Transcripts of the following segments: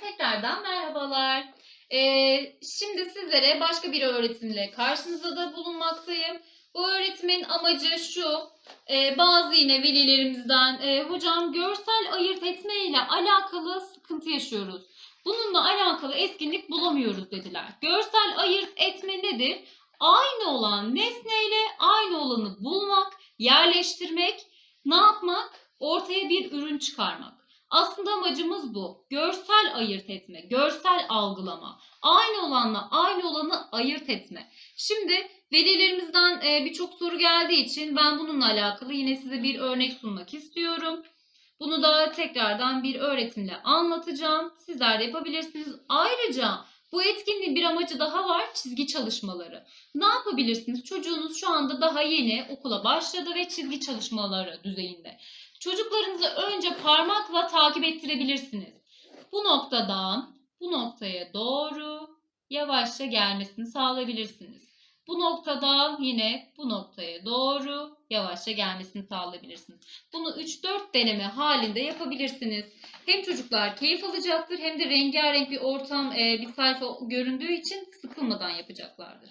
Tekrardan merhabalar. Ee, şimdi sizlere başka bir öğretimle karşınızda da bulunmaktayım. Bu öğretimin amacı şu. e, bazı yine velilerimizden e, hocam görsel ayırt etme ile alakalı sıkıntı yaşıyoruz. Bununla alakalı etkinlik bulamıyoruz dediler. Görsel ayırt etme nedir? Aynı olan nesneyle aynı olanı bulmak, yerleştirmek, ne yapmak? Ortaya bir ürün çıkarmak. Aslında amacımız bu. Görsel ayırt etme, görsel algılama. Aynı olanla aynı olanı ayırt etme. Şimdi velilerimizden e, birçok soru geldiği için ben bununla alakalı yine size bir örnek sunmak istiyorum. Bunu da tekrardan bir öğretimle anlatacağım. Sizler de yapabilirsiniz. Ayrıca bu etkinliğin bir amacı daha var. Çizgi çalışmaları. Ne yapabilirsiniz? Çocuğunuz şu anda daha yeni okula başladı ve çizgi çalışmaları düzeyinde. Çocuklarınızı önce parmakla takip ettirebilirsiniz. Bu noktadan bu noktaya doğru yavaşça gelmesini sağlayabilirsiniz. Bu noktadan yine bu noktaya doğru yavaşça gelmesini sağlayabilirsiniz. Bunu 3-4 deneme halinde yapabilirsiniz. Hem çocuklar keyif alacaktır hem de rengarenk bir ortam, e, bir sayfa göründüğü için sıkılmadan yapacaklardır.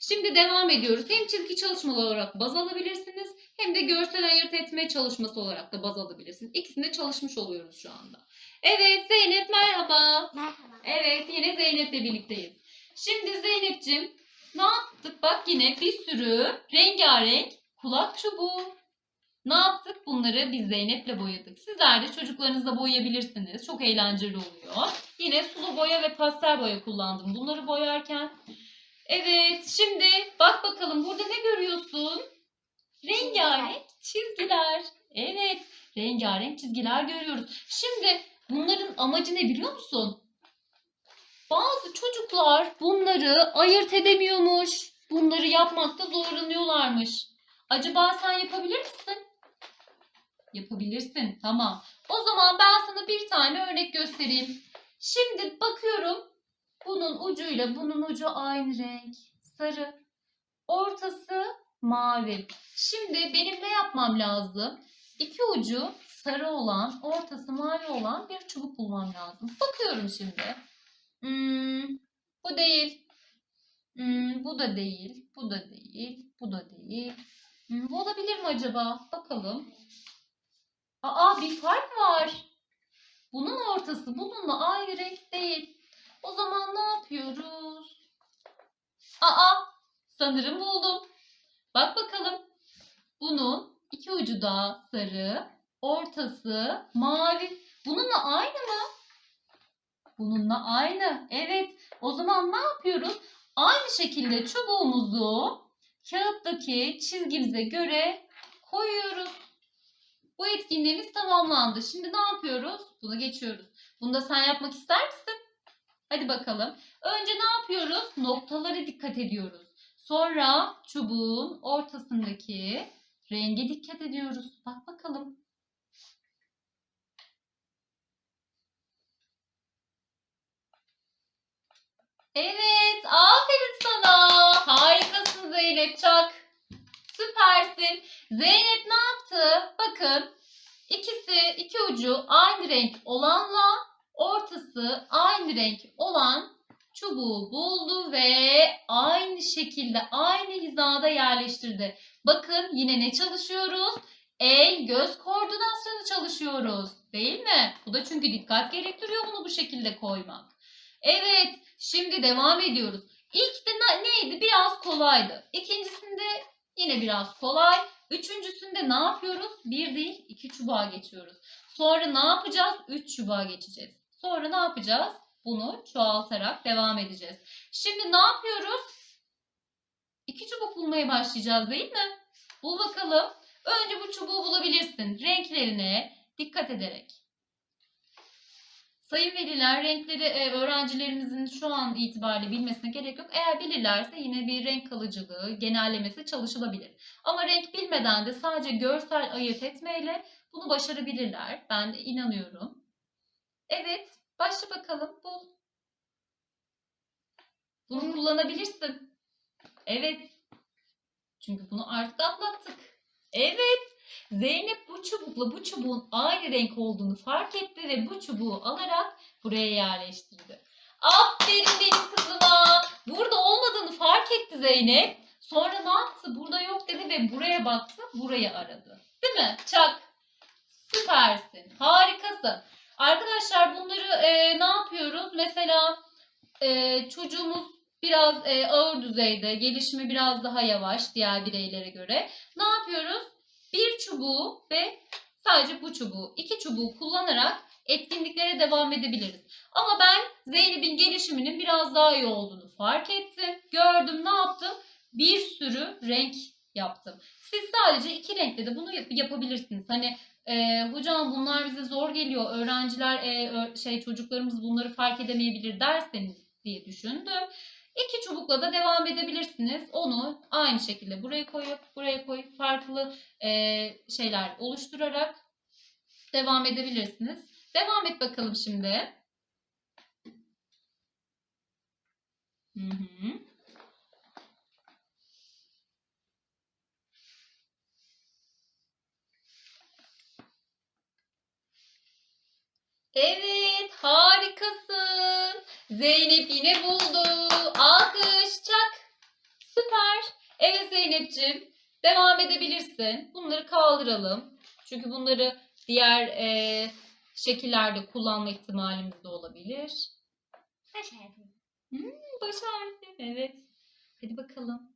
Şimdi devam ediyoruz. Hem çizgi çalışmalar olarak baz alabilirsiniz hem de görsel ayırt etme çalışması olarak da baz alabilirsiniz. İkisinde çalışmış oluyoruz şu anda. Evet Zeynep merhaba. Merhaba. Evet yine Zeynep'le birlikteyiz. Şimdi Zeynep'cim ne yaptık? Bak yine bir sürü rengarenk kulak çubuğu. Ne yaptık? Bunları biz Zeynep'le boyadık. Sizler de çocuklarınızla boyayabilirsiniz. Çok eğlenceli oluyor. Yine sulu boya ve pastel boya kullandım bunları boyarken. Evet şimdi bak bakalım burada ne görüyorsun? Rengarenk çizgiler. Evet rengarenk çizgiler görüyoruz. Şimdi bunların amacı ne biliyor musun? Bazı çocuklar bunları ayırt edemiyormuş. Bunları yapmakta zorlanıyorlarmış. Acaba sen yapabilir misin? Yapabilirsin. Tamam. O zaman ben sana bir tane örnek göstereyim. Şimdi bakıyorum. Bunun ucuyla bunun ucu aynı renk. Sarı. Mavi. Şimdi benim ne yapmam lazım? İki ucu sarı olan, ortası mavi olan bir çubuk bulmam lazım. Bakıyorum şimdi. Hmm, bu değil. Hmm, bu da değil. Bu da değil. Bu da değil. Hmm, bu olabilir mi acaba? Bakalım. Aa bir fark var. Bunun ortası bununla aynı renk değil. O zaman ne yapıyoruz? Aa sanırım buldum. Bak bakalım. Bunun iki ucu da sarı, ortası mavi. Bununla aynı mı? Bununla aynı. Evet. O zaman ne yapıyoruz? Aynı şekilde çubuğumuzu kağıttaki çizgimize göre koyuyoruz. Bu etkinliğimiz tamamlandı. Şimdi ne yapıyoruz? Bunu geçiyoruz. Bunu da sen yapmak ister misin? Hadi bakalım. Önce ne yapıyoruz? Noktalara dikkat ediyoruz. Sonra çubuğun ortasındaki renge dikkat ediyoruz. Bak bakalım. Evet, aferin sana. Harikasın Zeynep Çak. Süpersin. Zeynep ne yaptı? Bakın, ikisi, iki ucu aynı renk olanla ortası aynı renk olan çubuğu buldu ve aynı şekilde, aynı hizada yerleştirdi. Bakın yine ne çalışıyoruz? El göz koordinasyonu çalışıyoruz. Değil mi? Bu da çünkü dikkat gerektiriyor bunu bu şekilde koymak. Evet, şimdi devam ediyoruz. İlk de ne- neydi? Biraz kolaydı. İkincisinde yine biraz kolay. Üçüncüsünde ne yapıyoruz? Bir değil, iki çubuğa geçiyoruz. Sonra ne yapacağız? Üç çubuğa geçeceğiz. Sonra ne yapacağız? Bunu çoğaltarak devam edeceğiz. Şimdi ne yapıyoruz? İki çubuk bulmaya başlayacağız değil mi? Bul bakalım. Önce bu çubuğu bulabilirsin. Renklerine dikkat ederek. Sayın veliler renkleri e, öğrencilerimizin şu an itibariyle bilmesine gerek yok. Eğer bilirlerse yine bir renk kalıcılığı, genellemesi çalışılabilir. Ama renk bilmeden de sadece görsel ayırt etmeyle bunu başarabilirler. Ben de inanıyorum. Evet, başla bakalım. Bul. Bunu kullanabilirsin. Evet. Çünkü bunu artık atlattık. Evet. Zeynep bu çubukla bu çubuğun aynı renk olduğunu fark etti ve bu çubuğu alarak buraya yerleştirdi. Aferin benim kızıma. Burada olmadığını fark etti Zeynep. Sonra ne yaptı? Burada yok dedi ve buraya baktı. Burayı aradı. Değil mi? Çak. Süpersin. Harikasın. Arkadaşlar bunları e, ne yapıyoruz? Mesela e, çocuğumuz biraz e, ağır düzeyde, gelişimi biraz daha yavaş diğer bireylere göre. Ne yapıyoruz? Bir çubuğu ve sadece bu çubuğu, iki çubuğu kullanarak etkinliklere devam edebiliriz. Ama ben Zeynep'in gelişiminin biraz daha iyi olduğunu fark ettim. Gördüm ne yaptım? Bir sürü renk yaptım. Siz sadece iki renkle de bunu yap- yapabilirsiniz. Hani e, hocam bunlar bize zor geliyor. Öğrenciler, e, şey çocuklarımız bunları fark edemeyebilir derseniz diye düşündüm. İki çubukla da devam edebilirsiniz. Onu aynı şekilde buraya koyup buraya koyup farklı e, şeyler oluşturarak devam edebilirsiniz. Devam et bakalım şimdi. Hı hı. Evet, harikasın. Zeynep yine buldu. Alkış, çak. Süper. Evet Zeynep'ciğim, devam edebilirsin. Bunları kaldıralım. Çünkü bunları diğer e, şekillerde kullanma ihtimalimiz de olabilir. Baş harfi. Baş harfi. Evet. Hadi bakalım.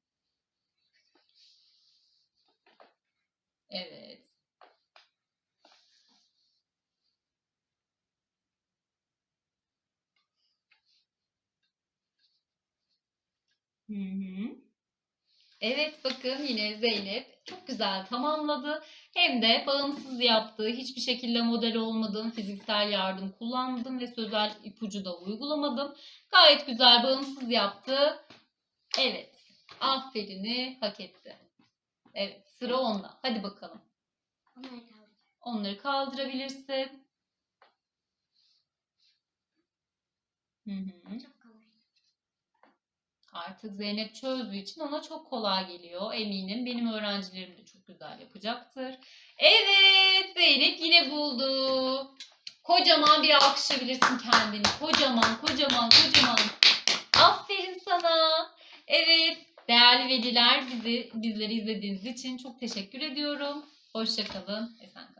Evet. Hı hı. Evet bakın yine Zeynep çok güzel tamamladı. Hem de bağımsız yaptığı, hiçbir şekilde model olmadığım fiziksel yardım kullanmadım ve sözel ipucu da uygulamadım. Gayet güzel bağımsız yaptı. Evet. Aferini hak etti. Evet sıra onda. Hadi bakalım. Onları. Onları kaldırabilirsin. Hı hı. Artık Zeynep çözdüğü için ona çok kolay geliyor. Eminim benim öğrencilerim de çok güzel yapacaktır. Evet Zeynep yine buldu. Kocaman bir alkışlayabilirsin kendini. Kocaman, kocaman, kocaman. Aferin sana. Evet değerli veliler bizi bizleri izlediğiniz için çok teşekkür ediyorum. Hoşçakalın. Esen kalın.